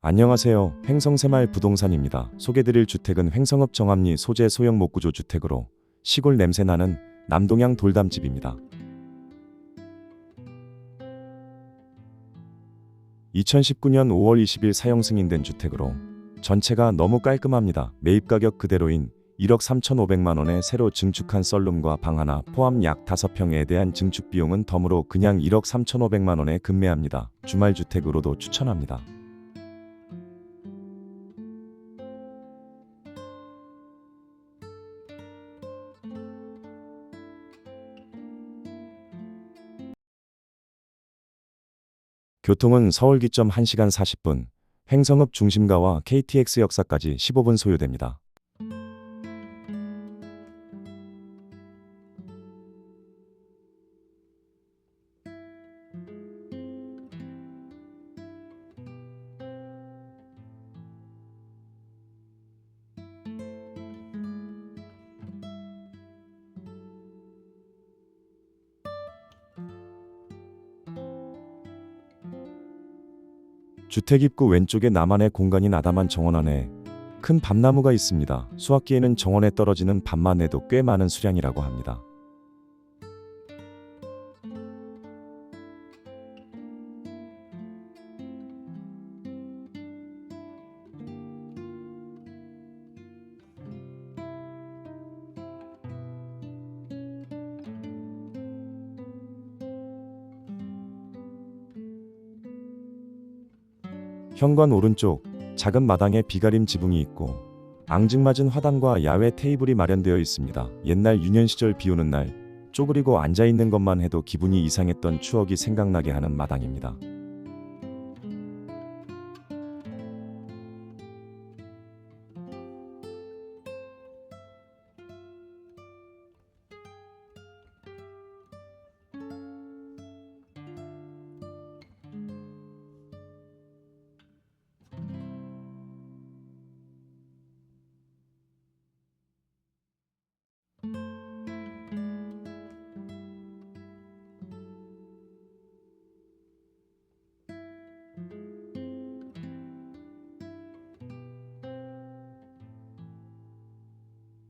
안녕하세요. 횡성새마을 부동산입니다. 소개드릴 주택은 횡성읍 정암리 소재 소형 목구조 주택으로 시골 냄새 나는 남동향 돌담집입니다. 2019년 5월 20일 사용 승인된 주택으로 전체가 너무 깔끔합니다. 매입 가격 그대로인 1억 3,500만 원에 새로 증축한 썰룸과 방 하나 포함 약 5평에 대한 증축 비용은 덤으로 그냥 1억 3,500만 원에 급매합니다. 주말 주택으로도 추천합니다. 교통은 서울 기점 1시간 40분, 횡성읍 중심가와 KTX 역사까지 15분 소요됩니다. 주택 입구 왼쪽에 나만의 공간인 아담한 정원 안에 큰 밤나무가 있습니다. 수확기에는 정원에 떨어지는 밤만 해도 꽤 많은 수량이라고 합니다. 현관 오른쪽 작은 마당에 비가림 지붕이 있고 앙증맞은 화단과 야외 테이블이 마련되어 있습니다. 옛날 유년 시절 비 오는 날 쪼그리고 앉아 있는 것만 해도 기분이 이상했던 추억이 생각나게 하는 마당입니다.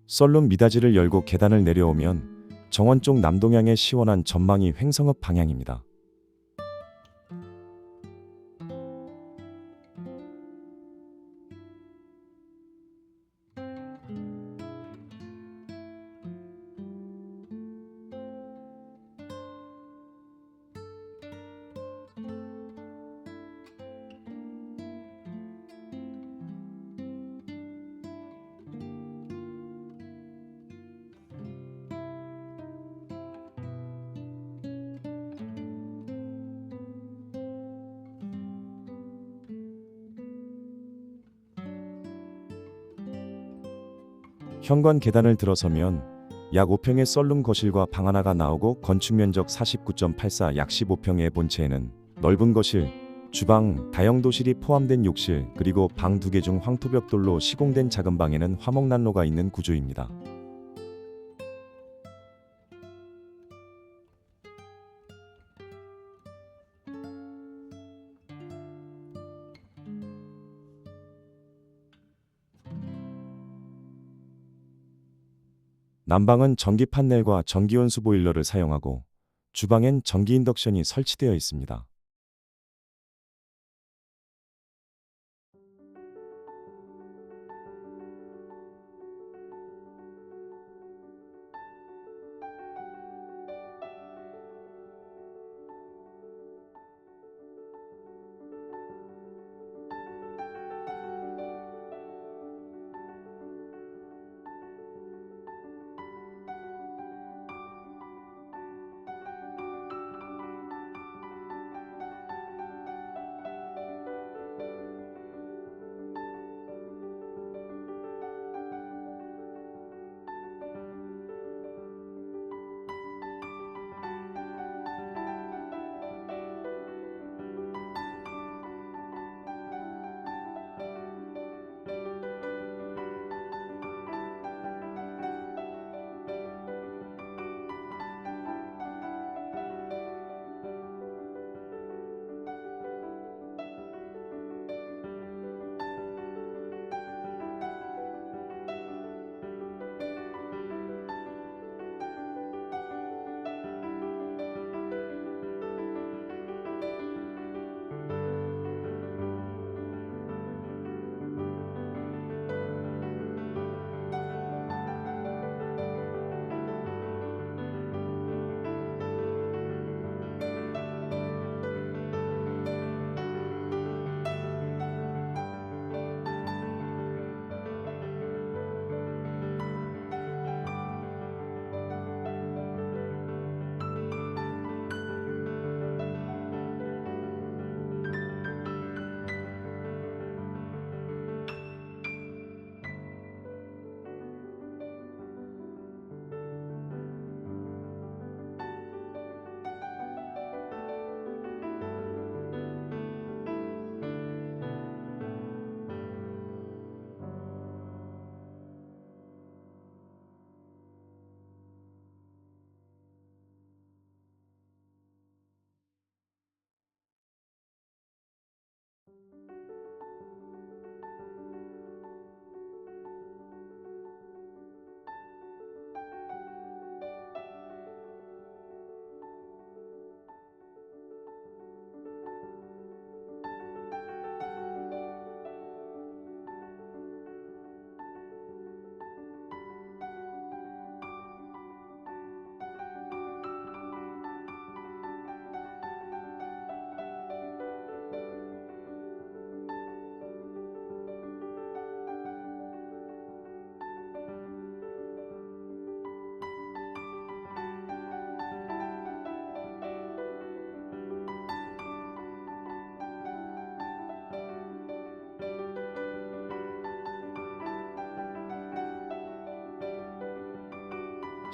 썰룸 미닫이를 열고 계단을 내려오면 정원 쪽 남동향의 시원한 전망이 횡성읍 방향입니다. 현관 계단을 들어서면 약 5평의 썰룸 거실과 방 하나가 나오고 건축 면적 49.84 약 15평의 본체에는 넓은 거실, 주방, 다용도실이 포함된 욕실, 그리고 방 두 개 중 황토벽돌로 시공된 작은 방에는 화목난로가 있는 구조입니다. 난방은 전기 판넬과 전기온수 보일러를 사용하고 주방엔 전기 인덕션이 설치되어 있습니다.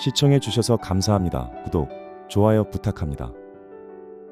시청해 주셔서 감사합니다. 구독, 좋아요 부탁합니다.